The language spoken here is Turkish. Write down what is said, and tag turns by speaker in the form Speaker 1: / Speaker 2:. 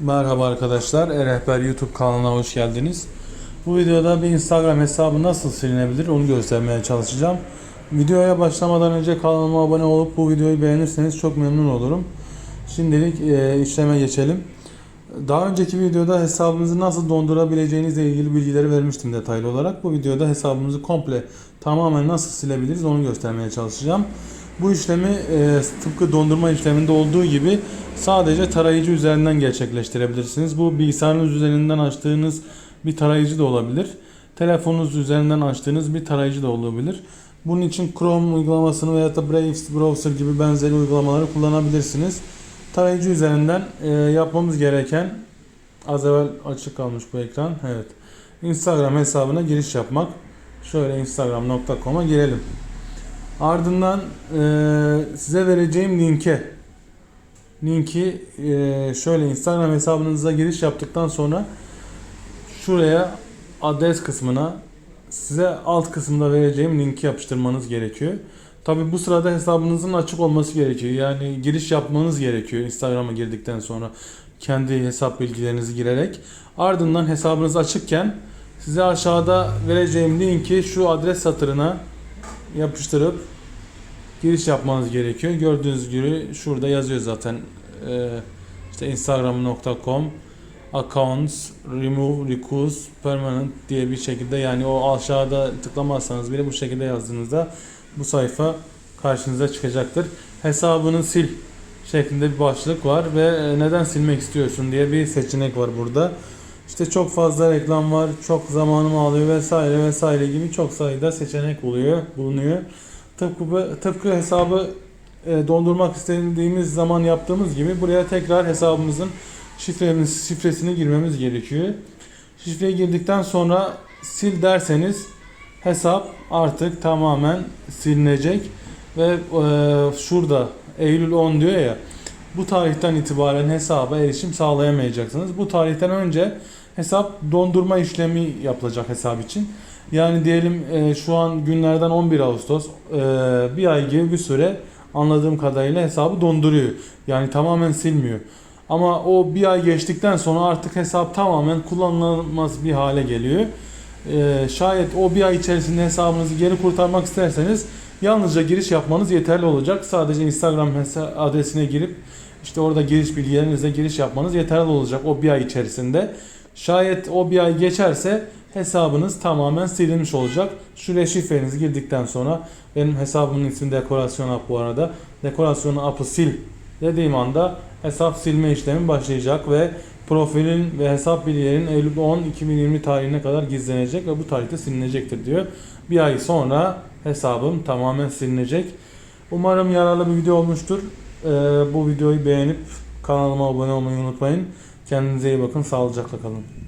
Speaker 1: Merhaba arkadaşlar, E-Rehber YouTube kanalına hoş geldiniz. Bu videoda bir Instagram hesabı nasıl silinebilir onu göstermeye çalışacağım. Videoya başlamadan önce kanalıma abone olup bu videoyu beğenirseniz çok memnun olurum. Şimdilik e, işleme geçelim. Daha önceki videoda hesabınızı nasıl dondurabileceğinizle ilgili bilgileri vermiştim detaylı olarak. Bu videoda hesabımızı komple tamamen nasıl silebiliriz onu göstermeye çalışacağım. Bu işlemi e, tıpkı dondurma işleminde olduğu gibi sadece tarayıcı üzerinden gerçekleştirebilirsiniz. Bu bilgisayarınız üzerinden açtığınız bir tarayıcı da olabilir. Telefonunuz üzerinden açtığınız bir tarayıcı da olabilir. Bunun için Chrome uygulamasını veya da Brave Browser gibi benzeri uygulamaları kullanabilirsiniz. Tarayıcı üzerinden e, yapmamız gereken az evvel açık kalmış bu ekran. Evet. Instagram hesabına giriş yapmak. Şöyle instagram.com'a girelim. Ardından e, size vereceğim linke linki e, şöyle Instagram hesabınıza giriş yaptıktan sonra şuraya adres kısmına size alt kısımda vereceğim linki yapıştırmanız gerekiyor. Tabi bu sırada hesabınızın açık olması gerekiyor. Yani giriş yapmanız gerekiyor Instagram'a girdikten sonra kendi hesap bilgilerinizi girerek. Ardından hesabınız açıkken size aşağıda vereceğim linki şu adres satırına yapıştırıp giriş yapmanız gerekiyor. Gördüğünüz gibi şurada yazıyor zaten ee, işte instagram.com accounts remove request permanent diye bir şekilde yani o aşağıda tıklamazsanız bile bu şekilde yazdığınızda bu sayfa karşınıza çıkacaktır. Hesabını sil şeklinde bir başlık var ve e, neden silmek istiyorsun diye bir seçenek var burada. İşte çok fazla reklam var, çok zamanımı alıyor vesaire vesaire gibi çok sayıda seçenek oluyor, bulunuyor. Tıpkı, tıpkı hesabı e, dondurmak istediğimiz zaman yaptığımız gibi buraya tekrar hesabımızın şifremiz, şifresini girmemiz gerekiyor. Şifreyi girdikten sonra sil derseniz hesap artık tamamen silinecek ve e, şurada Eylül 10 diyor ya bu tarihten itibaren hesaba erişim sağlayamayacaksınız. Bu tarihten önce hesap dondurma işlemi yapılacak hesap için. Yani diyelim e, şu an günlerden 11 Ağustos e, bir ay gibi bir süre anladığım kadarıyla hesabı donduruyor. Yani tamamen silmiyor. Ama o bir ay geçtikten sonra artık hesap tamamen kullanılamaz bir hale geliyor. Ee, şayet o bir ay içerisinde hesabınızı geri kurtarmak isterseniz yalnızca giriş yapmanız yeterli olacak. Sadece Instagram adresine girip işte orada giriş bilgilerinizle giriş yapmanız yeterli olacak o bir ay içerisinde. Şayet o bir ay geçerse hesabınız tamamen silinmiş olacak. Şuraya şifrenizi girdikten sonra benim hesabımın ismi dekorasyon app bu arada. Dekorasyon app'ı sil dediğim anda hesap silme işlemi başlayacak ve profilin ve hesap bilgilerin Eylül 10 2020 tarihine kadar gizlenecek ve bu tarihte silinecektir diyor. Bir ay sonra hesabım tamamen silinecek. Umarım yararlı bir video olmuştur. Ee, bu videoyu beğenip kanalıma abone olmayı unutmayın. Kendinize iyi bakın. Sağlıcakla kalın.